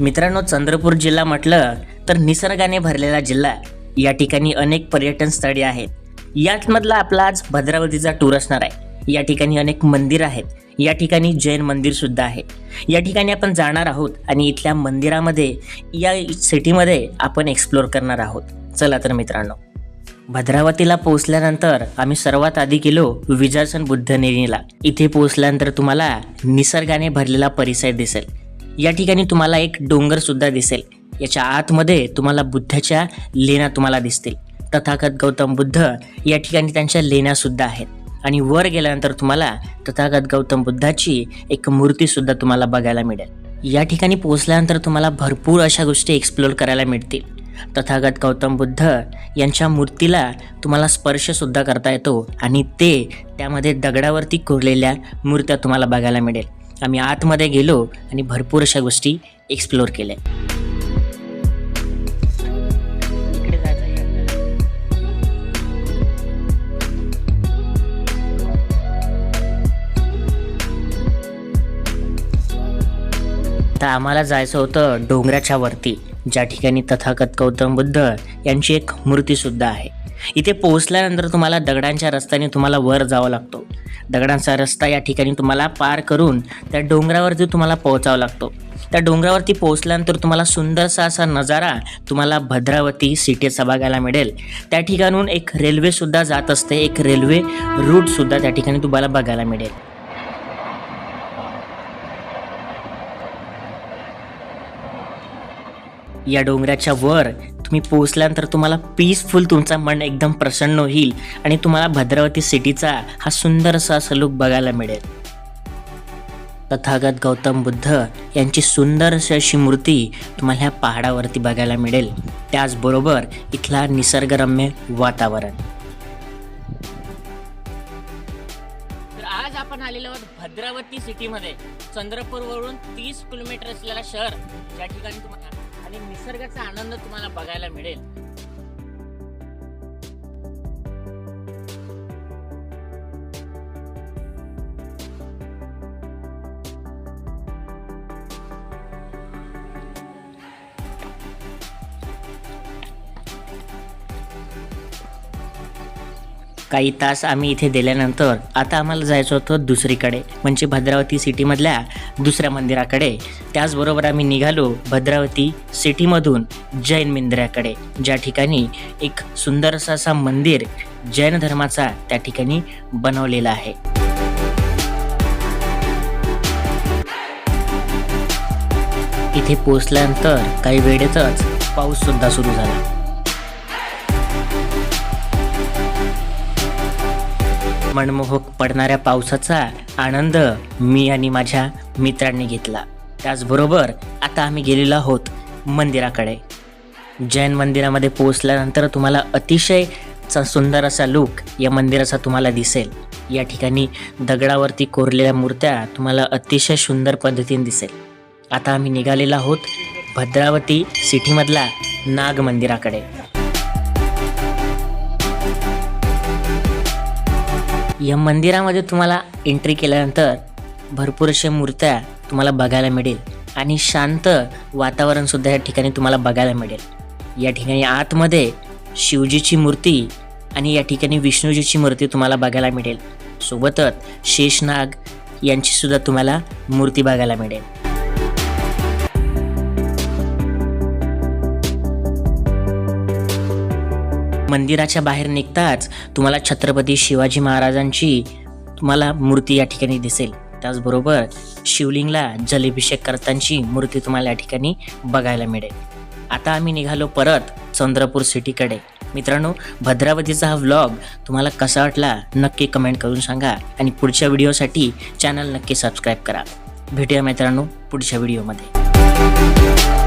मित्रांनो चंद्रपूर जिल्हा म्हटलं तर निसर्गाने भरलेला जिल्हा. या ठिकाणी अनेक पर्यटन स्थळे आहेत. यातमधला आपला आज भद्रावतीचा टूर असणार आहे. या ठिकाणी अनेक मंदिर आहेत. या ठिकाणी जैन मंदिर सुद्धा आहे. या ठिकाणी आपण जाणार आहोत आणि इथल्या मंदिरामध्ये या सिटीमध्ये आपण एक्सप्लोर करणार आहोत. चला तर मित्रांनो. भद्रावतीला पोहोचल्यानंतर आम्ही सर्वात आधी गेलो विजासन बुद्ध नेरीला इथे पोहोचल्यानंतर तुम्हाला निसर्गाने भरलेला परिसर दिसेल. या ठिकाणी तुम्हाला एक डोंगर सुद्धा दिसेल. याच्या आतमध्ये तुम्हाला बुद्धाच्या लेण्या तुम्हाला दिसतील. तथागत गौतम बुद्ध या ठिकाणी त्यांच्या लेण्या सुद्धा आहेत. आणि वर गेल्यानंतर तुम्हाला तथागत गौतम बुद्धाची एक मूर्ती सुद्धा तुम्हाला बघायला मिळेल. या ठिकाणी पोहोचल्यानंतर तुम्हाला भरपूर अशा गोष्टी एक्सप्लोर करायला मिळतील. तथागत गौतम बुद्ध यांच्या मूर्तीला तुम्हाला स्पर्शसुद्धा करता येतो आणि ते त्यामध्ये दगडावरती कोरलेल्या मूर्त्या तुम्हाला बघायला मिळेल. आम्ही आतमध्ये गेलो आणि भरपूर अशा गोष्टी एक्सप्लोर केल्या. तर आम्हाला जायचं होतं डोंगराच्या वरती ज्या ठिकाणी तथागत गौतम बुद्ध यांची एक मूर्ती सुद्धा आहे. इथे पोहोचल्यानंतर तुम्हाला दगडांच्या रस्त्याने तुम्हाला वर जावं लागतो. दगडांचा रस्ता या ठिकाणी तुम्हाला पार करून त्या डोंगरावरती तुम्हाला पोहोचावं लागतो. त्या डोंगरावरती पोहोचल्यानंतर तुम्हाला सुंदरसा असा नजारा तुम्हाला भद्रावती सिटीचा बघायला मिळेल. त्या ठिकाणून एक रेल्वेसुद्धा जात असते. एक रेल्वे रूटसुद्धा त्या ठिकाणी तुम्हाला बघायला मिळेल. या डोंगराच्या वर तुम्ही पोहोचल्यानंतर तुम्हाला पीसफुल तुमचा मन एकदम प्रसन्न होईल आणि तुम्हाला भद्रावती सिटीचा हा सुंदर असा सलूक बघायला मिळेल. तथागत गौतम बुद्ध यांची सुंदरशी अशी मूर्ती तुम्हाला ह्या पहाडावरती बघायला मिळेल. त्याचबरोबर इथला निसर्गरम्य वातावरण. तर आज आपण आलेलो आहोत भद्रावती सिटीमध्ये. चंद्रपूरवरून तीस किलोमीटर असलेला शहर. ज्या ठिकाणी तुम्हाला आणि निसर्गाचा आनंद तुम्हाला बघायला मिळेल. काही तास आम्ही इथे दिल्यानंतर आता आम्हाला जायचं होतं दुसरीकडे. म्हणजे भद्रावती सिटीमधल्या दुसऱ्या मंदिराकडे. त्याचबरोबर आम्ही निघालो भद्रावती सिटीमधून जैन मंदिराकडे ज्या ठिकाणी एक सुंदरसा असा मंदिर जैन धर्माचा त्या ठिकाणी बनवलेला आहे. इथे पोचल्यानंतर काही वेळेतच पाऊस सुद्धा सुरू झाला. मनमोहक पडणाऱ्या पावसाचा आनंद मी आणि माझ्या मित्रांनी घेतला. त्याचबरोबर आता आम्ही गेलेलो आहोत मंदिराकडे. जैन मंदिरामध्ये पोहोचल्यानंतर तुम्हाला अतिशय चा सुंदर असा लुक या मंदिराचा तुम्हाला दिसेल. या ठिकाणी दगडावरती कोरलेल्या मूर्त्या तुम्हाला अतिशय सुंदर पद्धतीने दिसेल. आता आम्ही निघालेलो आहोत भद्रावती सिटीमधला नाग मंदिराकडे. या मंदिरामध्ये तुम्हाला एंट्री केल्यानंतर भरपूर अशा मूर्त्या तुम्हाला बघायला मिळेल. आणि शांत वातावरणसुद्धा या ठिकाणी तुम्हाला बघायला मिळेल. या ठिकाणी आतमध्ये शिवजीची मूर्ती आणि या ठिकाणी विष्णूजीची मूर्ती तुम्हाला बघायला मिळेल. सोबतच शेषनाग यांची सुद्धा तुम्हाला मूर्ती बघायला मिळेल. मंदिराच्या बाहेर निघताच तुम्हाला छत्रपती शिवाजी महाराजांची तुम्हाला मूर्ती या ठिकाणी दिसेल. त्याचबरोबर शिवलिंगला जलाभिषेक करतांची मूर्ती तुम्हाला या ठिकाणी बघायला मिळेल. आता आम्ही निघालो परत चंद्रपूर सिटीकडे. मित्रांनो भद्रावतीचा हा व्लॉग तुम्हाला कसा वाटला नक्की कमेंट करून सांगा आणि पुढच्या व्हिडिओसाठी चॅनल नक्की सबस्क्राईब करा. भेटूया मित्रांनो पुढच्या व्हिडिओमध्ये.